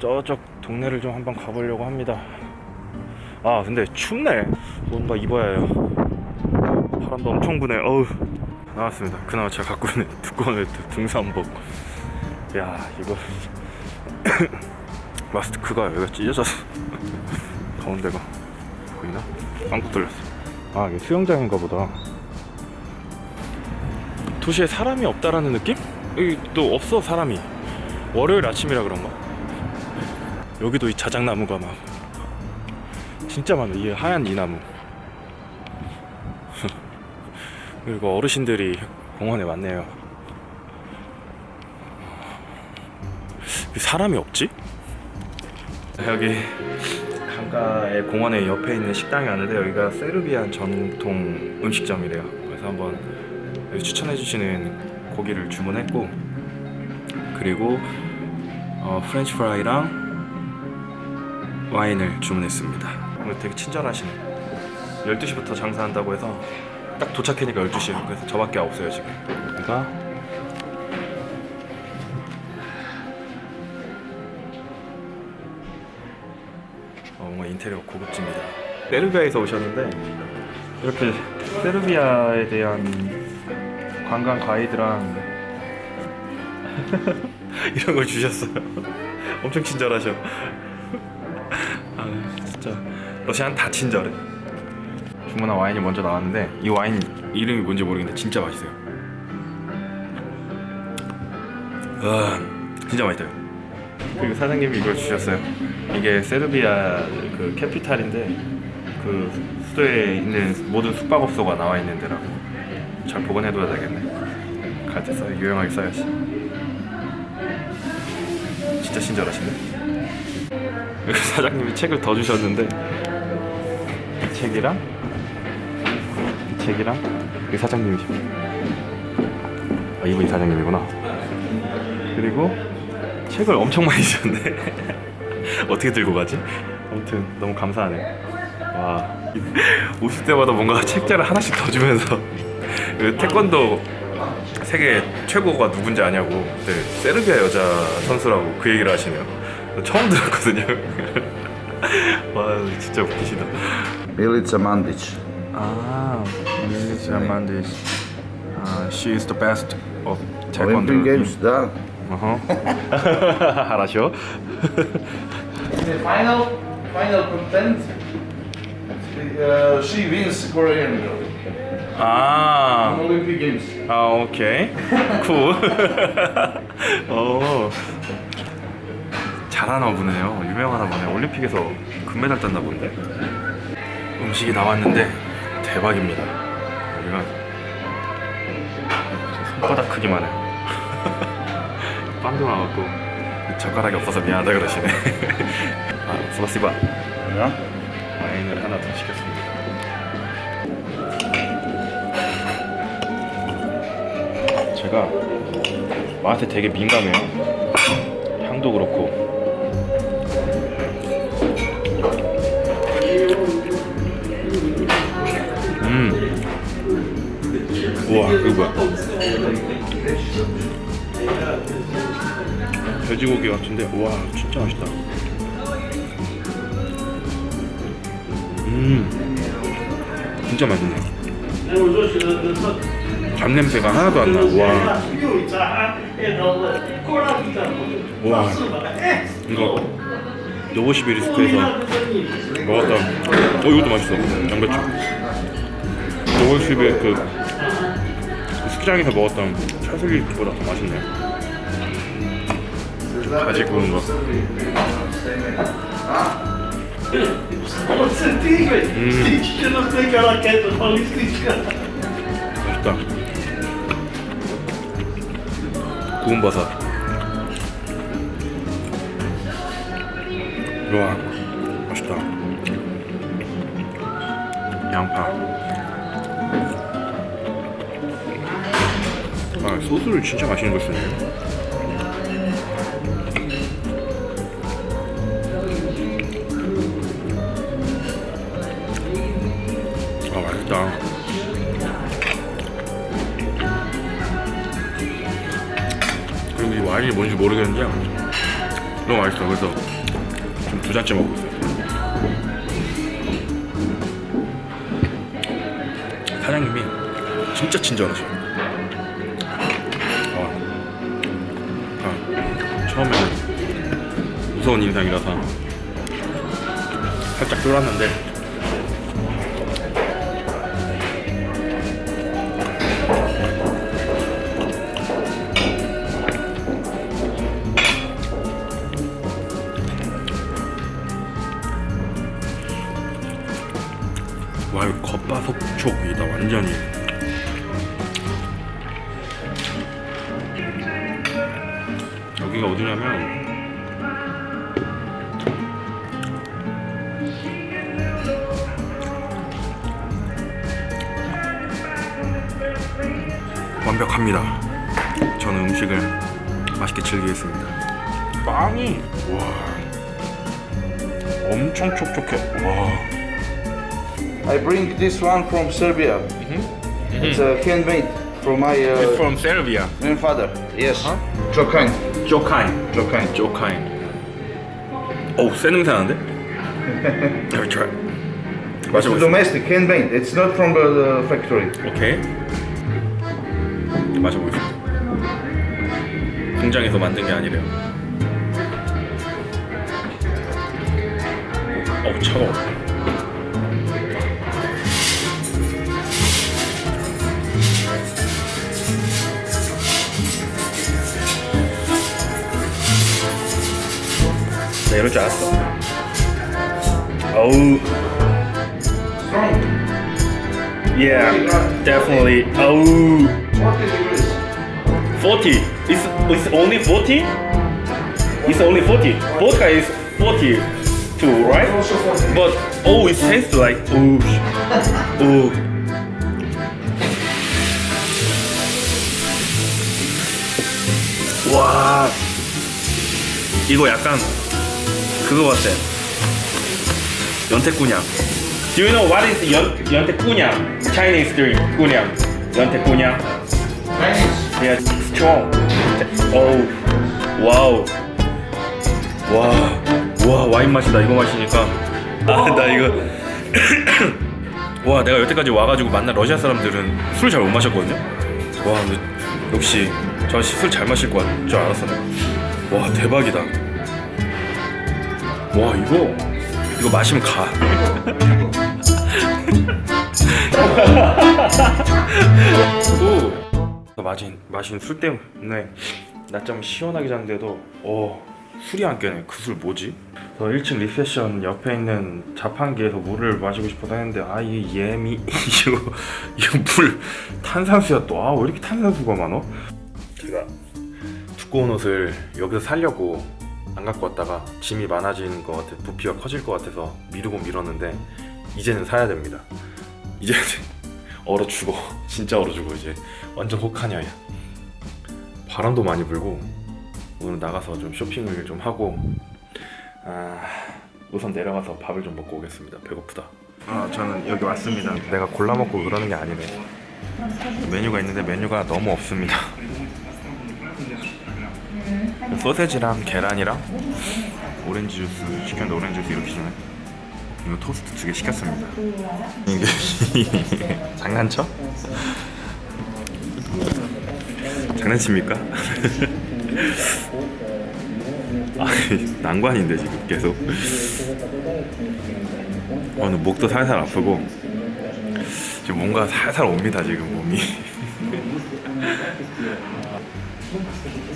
저쪽 동네를 좀 한번 가보려고 합니다. 아 근데 춥네. 뭔가 입어야 해요. 바람도 엄청 부네. 어우 나왔습니다. 그나마 제가 갖고 있는 두꺼운 웨트 등산복. 야 이거 마스크가 여기가 찢어져서 가운데가 보이나? 빵꾸 뚫렸어. 아 이게 수영장인가 보다. 도시에 사람이 없다라는 느낌? 여기 또 없어 사람이. 월요일 아침이라 그런가? 여기도 이 자작나무가 막 진짜 많아. 이 하얀 이 나무. 그리고 어르신들이 공원에 왔네요. 사람이 없지? 여기 강가의 공원의 옆에 있는 식당이 왔는데 여기가 세르비안 전통 음식점이래요. 그래서 한번 여기 추천해 주시는 고기를 주문했고 그리고 어, 프렌치 프라이랑 와인을 주문했습니다. 오늘 되게 친절하시네. 12시부터 장사한다고 해서 딱 도착하니까 12시예요. 그래서 저밖에 없어요 지금. 여기가 어, 뭔가 인테리어 고급집니다. 세르비아에서 오셨는데 이렇게 세르비아에 대한 관광 가이드랑 이런 걸 주셨어요. 엄청 친절하셔. 아 러시아는 다 친절해. 주문한 와인이 먼저 나왔는데 이 와인 이름이 뭔지 모르겠는데 진짜 맛있어요. 와 진짜 맛있어요. 그리고 사장님이 이걸 주셨어요. 이게 세르비아 그 캐피탈인데 그 수도에 있는 모든 숙박업소가 나와 있는 데라고 잘 보관해둬야 되겠네. 갈 때 써 유용하게 써야지. 진짜 친절하시네. 사장님이 책을 더 주셨는데 이 책이랑 이 책이랑 이 사장님이시. 아 이분이 사장님이구나. 그리고 책을 엄청 많이 주셨네. 어떻게 들고 가지? 아무튼 너무 감사하네. 와 오실 때마다 뭔가 책자를 하나씩 더 주면서 그 태권도 세계 최고가 누군지 아냐고 네, 세르비아 여자 선수라고 그 얘기를 하시네요. 처음 들었거든요. 와 진짜 웃기시다. Milica Mandić. 아, 밀리자 만디스. 아, she is the best of taekwondo. Olympic Games, da. 어허. 하라쇼. The final, final content, uh, she wins Korean 아, Olympic Games. 아 오케이. 쿨. 어. 잘하나 보네요. 유명하나 보네. 올림픽에서 금메달 땄나 본데. 음식이 나왔는데 대박입니다. 여기가 손바닥 크기만 해. 빵도 나왔고 젓가락이 없어서 미안하다 그러시네. 아, 스바시바. 와인을 하나 더 시켰습니다. 제가 맛에 되게 민감해요. 향도 그렇고. 우와, 이거 뭐야? 돼지고기 같은데, 와, 진짜 맛있다. 음, 진짜 맛있네. 잡냄새가 하나도 안 나. 와, 와, 이거 노보시비리스크에서 먹었던 어 이것도 맛있어 양배추 노보시비 그, 그 스키장에서 먹었던 차슬기보다 더 맛있네 가지 구운 거. 맛있다. 구운 버섯. 우와 맛있다. 양파 아 소스를 진짜 맛있는 걸 쓰네 아 맛있다 그리고 이 와인이 뭔지 모르겠는데 너무 맛있어. 그래서 좀두 잔째 먹고 있어요. 사장님이 진짜 친절하셔. 와. 처음에는 무서운 인상이라서. 살짝 쫄았는데. 와 이거 겉바속촉이다 완전히 여기가 어디냐면 완벽합니다 저는 음식을 맛있게 즐기겠습니다 빵이 와 엄청 촉촉해 와 I bring this one from Serbia. It's a handmade from my uh, from Serbia grandfather. Yes. Jokain. 쪼카인 Jokain. 쪼카인 어우 센 냄새 나는데? Let me try It's 마셔보겠습니다 domestic, handmade. It's not from the, the factory. 오케이 마셔보겠습니다 공장에서 만든 게 아니래요 어우 차가워 나 이럴 줄 알았어 어우 Strong. Yeah, definitely. Oh, 40 degrees. 40. It's, it's only 40? It's only 40. Vodka is 40 too, right? Also 40. But, oh, it tastes like, oh, sh- oh. 와, 이거 약간 그거 같아. 연태꾸냥. Do you know what is 연, 연태꾸냥? Chinese drink, 꾸냥. 연태꾸냥. Chinese. Yeah, strong. 어우, 와우. 와, 와 와인 맛이다. 이거 마시니까. 아, 나 이거. 와, 내가 여태까지 와가지고 만난 러시아 사람들은 술 잘 못 마셨거든요. 와, 근데 역시 저술잘 마실 줄 알았어. 와, 대박이다. 와, 이거 이거 마시면 가. 또 마신 마신 술 때문에 낮잠 시원하게 잤는데도 어 술이 안 깨네. 그 술 뭐지? 저 1층 리셉션 옆에 있는 자판기에서 물을 마시고 싶어서 했는데 아이 예미 이거 이거 물 탄산수야 또 아 왜 이렇게 탄산수가 많어? 제가 두꺼운 옷을 여기서 살려고 안 갖고 왔다가 짐이 많아진 것 같아 부피가 커질 것 같아서 미루고 미뤘는데 이제는 사야 됩니다. 이제는 얼어 죽어. 진짜 얼어 죽어 이제. 완전 혹하냐야. 바람도 많이 불고 오늘 나가서 좀 쇼핑을 좀 하고 아 우선 내려가서 밥을 좀 먹고 오겠습니다. 배고프다. 아 저는 여기 왔습니다. 내가 골라 먹고 그러는 게 아니래 메뉴가 있는데 메뉴가 너무 없습니다 소세지랑 계란이랑 오렌지 주스 시켰는데 오렌지 주스 이렇게 주네 이거 토스트 두 개 시켰습니다 이게 장난쳐? 장난칩니까? 아, 난관인데 지금 계속. 오늘 목도 살살 아프고 지금 뭔가 살살 옵니다 지금 몸이.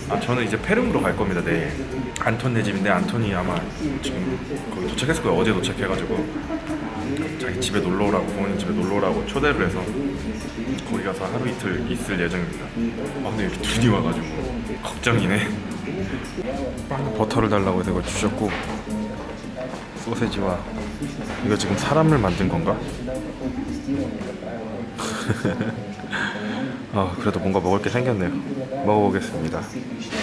아 저는 이제 페룸으로 갈 겁니다 내일. 안톤 네 집인데 안톤이 아마 지금 거기 도착했을 거예요 어제 도착해가지고 자기 집에 놀러 오라고 부모님 집에 놀러 오라고 초대를 해서 거기 가서 하루 이틀 있을 예정입니다. 아 근데 이렇게 눈이 와가지고 걱정이네. 빵 버터를 달라고 해서 이걸 주셨고 소세지와 이거 지금 사람을 만든 건가? 아 그래도 뭔가 먹을 게 생겼네요. 먹어보겠습니다.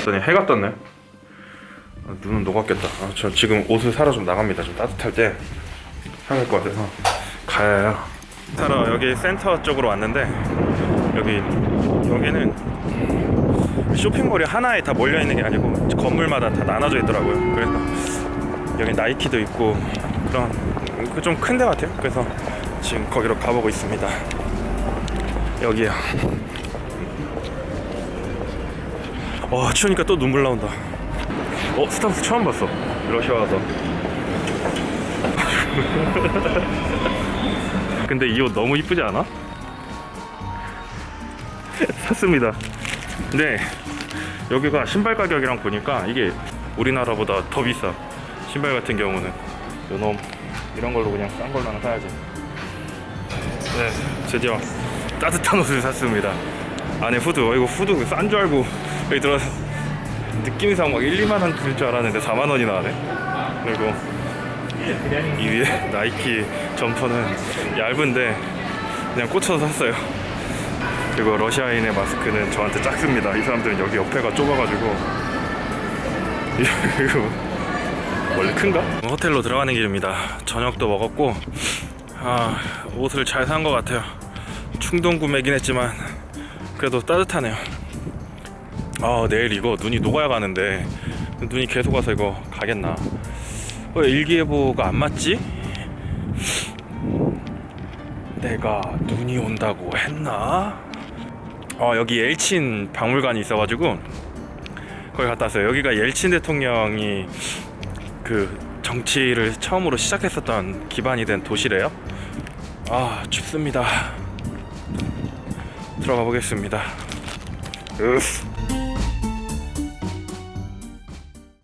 그랬더니 해가 떴네. 아, 눈은 녹았겠다. 아, 저 지금 옷을 사러 좀 나갑니다. 좀 따뜻할 때 사야 될것 같아서 가야요. 사러 여기 센터 쪽으로 왔는데 여기 여기는 쇼핑몰이 하나에 다 몰려 있는 게 아니고 건물마다 다 나눠져 있더라고요. 그래서 여기 나이키도 있고 그런 좀 큰 데 같아요. 그래서 지금 거기로 가보고 있습니다. 여기요. 와 추우니까 또 눈물 나온다. 어 스타벅스 처음 봤어. 러시아 와서. 근데 이 옷 너무 이쁘지 않아? 샀습니다. 근데 여기가 신발 가격이랑 보니까 이게 우리나라보다 더 비싸. 신발 같은 경우는 요놈 이런 걸로 그냥 싼 걸로 하나 사야지. 네, 드디어 따뜻한 옷을 샀습니다. 안에 후드, 어, 이거 후드 싼 줄 알고 여기 들어서 느낌상 막 1, 2만 원줄줄 알았는데 4만 원이 나네. 그리고 이 위에 나이키 점퍼는 얇은데 그냥 꽂혀서 샀어요. 그리고 러시아인의 마스크는 저한테 작습니다. 이 사람들은 여기 옆에가 좁아가지고 이거 원래 큰가? 호텔로 들어가는 길입니다. 저녁도 먹었고 아, 옷을 잘 산 것 같아요. 충동 구매긴 했지만 그래도 따뜻하네요. 아 내일 이거 눈이 녹아야 가는데 눈이 계속 와서 이거 가겠나? 왜 일기예보가 안 맞지? 내가 눈이 온다고 했나? 어 여기 엘친 박물관이 있어가지고 거기 갔다 왔어요. 여기가 옐친 대통령이 그 정치를 처음으로 시작했었던 기반이 된 도시래요. 아 춥습니다. 들어가 보겠습니다. 으.